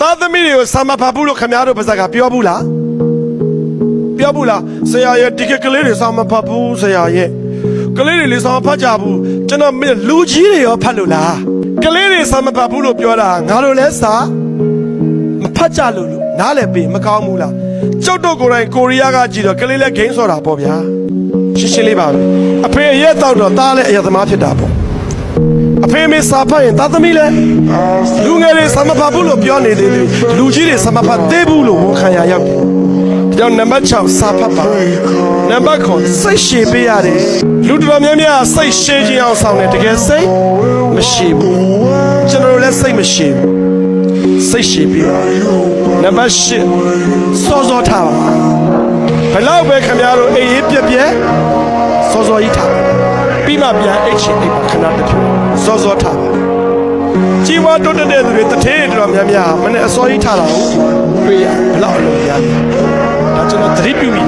သားသမီးတွေကိုစာမဖတ်ဘူးလို့ခင်ဗျားတို့ပါဇက်ကပြောဘူးလားပြောဘူးလားဆရာရဲ့ဒီကကလေးတွေစာမဖတ်ဘူးဆရာရဲ့ကလေးတွေလေးစာမဖတ်ကြဘူးကျွန်တော်မင်းလူကြီးတွေရောဖတ်လို့လားကလေးတွေစာမဖတ်ဘူးလို့ပြောတာငါတို့လည်းစာမဖတ်ကြလို့လို့နားလည်းပေးမကောင်းဘူးလားကျုပ်တို့ကိုယ်တိုင်ကိုရီးယားကကြည့်တော့ကလေးလည်းဂိမ်းဆိုတာပေါ့ဗျာရှင်းရှင်းလေးပါပဲအဖေအရက်တော့တော့သားလည်းအရက်သမားဖြစ်တာပေါ့အဖေမေစာဖတ်ရင်သားသမီးလည်းလူငယ် တွေစာမဖတ်ဘူးလို့ပြောနေသေးတယ်လူကြီးတွေစာမဖတ်သေးဘူးလို့ဝန်ခံရရောက်တယ်ကြောင့်နံပါတ်6စာဖတ်ပါနံပါတ်9စိတ်ရှည်ပေးရတယ်လူတော်များများစိတ်ရှည်ခြင်းအောင်ဆောင်တယ်တကယ်စိတ်မရှိဘူးကျွန်တော်တို့လည်းစိတ်မရှိဘူးစိတ်ရှည်ပေးနံပါတ်10စောစောထားပါဘယ်လောက်ပဲခင်ဗျားတို့အေးအေးပြက်ပြက်စောစောကြီးထားပြီးမှပြန်အိတ်ချင်အိတ်ပါခဏတစ်ဖြုတ်စောစောထားပါ ပွားတိုးတက်တဲ့သူတွေတထေးတော်များများမနဲ့အစောကြီးထားတာကိုတွေ့ရဘလောက်အလုပ်ရဒါကျွန်တော်သတိပြုမိ